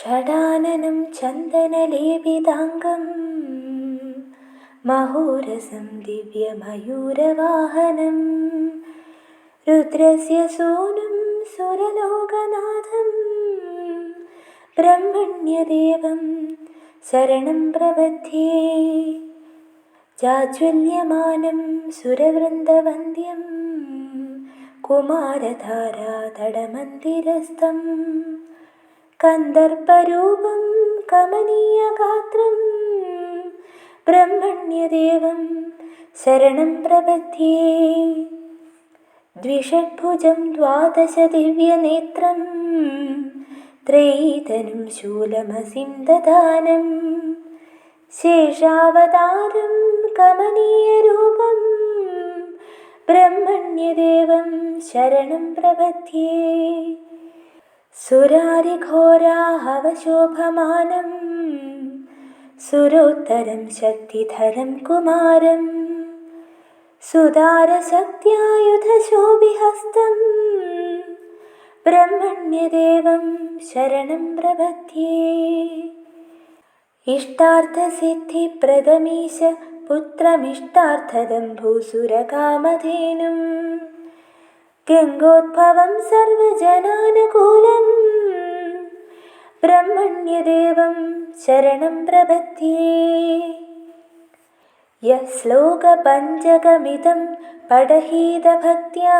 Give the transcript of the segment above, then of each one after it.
ഷടാനനം ചന്ദനലേപിതാംഗം മഹോരസം ദിവ്യമയൂരവാഹനം രുദ്രസ്യ സൂനും സുരലോകനാഥം ബ്രഹ്മണ്യദേവം ശരണം പ്രപദ്യേ ചാജ്വല്യമാനം സുരവൃന്ദവന്ദ്യം കുമാരധാരാതടമന്ദിരസ്ഥം കന്ദർപ്പരൂപം കമനീയഗാത്രം ബ്രഹ്മണ്യദേവം ശരണം പ്രപദ്ധ്യേ ദ്വിഷഡ്ഭുജം ദ്വാദശ ദിവ്യനേത്രം ത്രയീതനും ശൂലമസിം ദദാനം ശേഷാവതാരം കമനീയരൂപം ബ്രഹ്മണ്യദേവം ശരണം പ്രപദ്യേ സുരാരിഘോരാഹവശോഭമാനം. സുരോത്തരം ശക്തിധരം കുമാരം. സുതാരശക്തിയായുധശോഭിഹസ്തം. ബ്രഹ്മണ്യദേവം ശരണം പ്രപദ്യേ ഇഷ്ടാർത്ഥസിദ്ധിപ്രദമീശ പുത്രമിഷ്ടാർത്ഥദം ഭൂസുരകാമധേനും. ഗംഗോദ്ഭവം സർവജനാനുകൂലം ब्रह्मण्यदेवं शरणं प्रपद्ये यः श्लोकपञ्चकमिदं पठहीतभक्त्या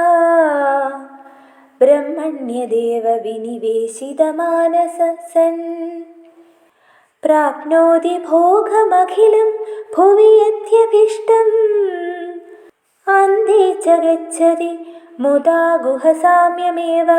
ब्रह्मण्यदेवविनिवेशितमानसः सन् प्राप्नोति भोगमखिलं भुवि यद्यभिष्टम् अन्ते च गच्छति मुदा गुहसाम्यमेव